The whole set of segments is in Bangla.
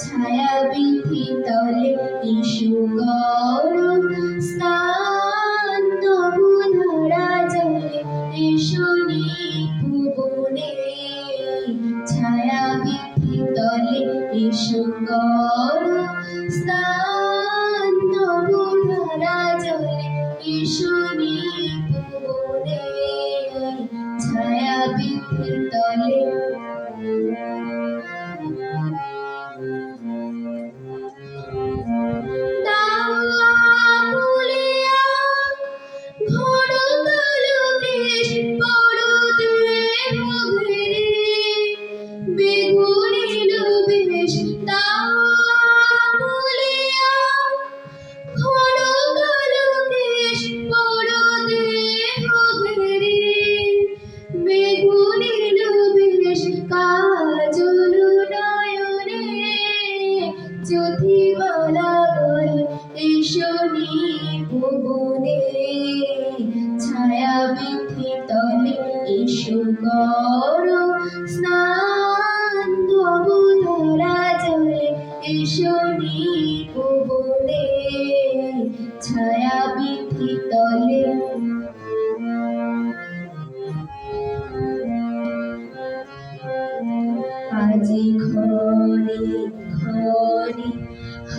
ছায়া বিধি তলে ইসু ইসু স্নান ধরা জলে ইসুনি ছায়া বিধি জ্যোতিমালা বল ঈশ্বরী ভুবনে ছায়া বিধি তলে ইসু গর স্নান ধরা জলে ঈশ্বরী ভুবনে ছায়া বিধি তলে আজি ঘরে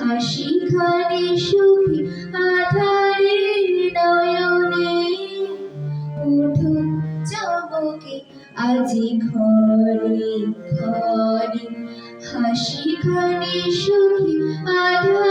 হাসি খানে সুখী আধারে নয়নে উঠু চমকে আজি ঘরে ঘরে হাসি খানে সুখী আধারে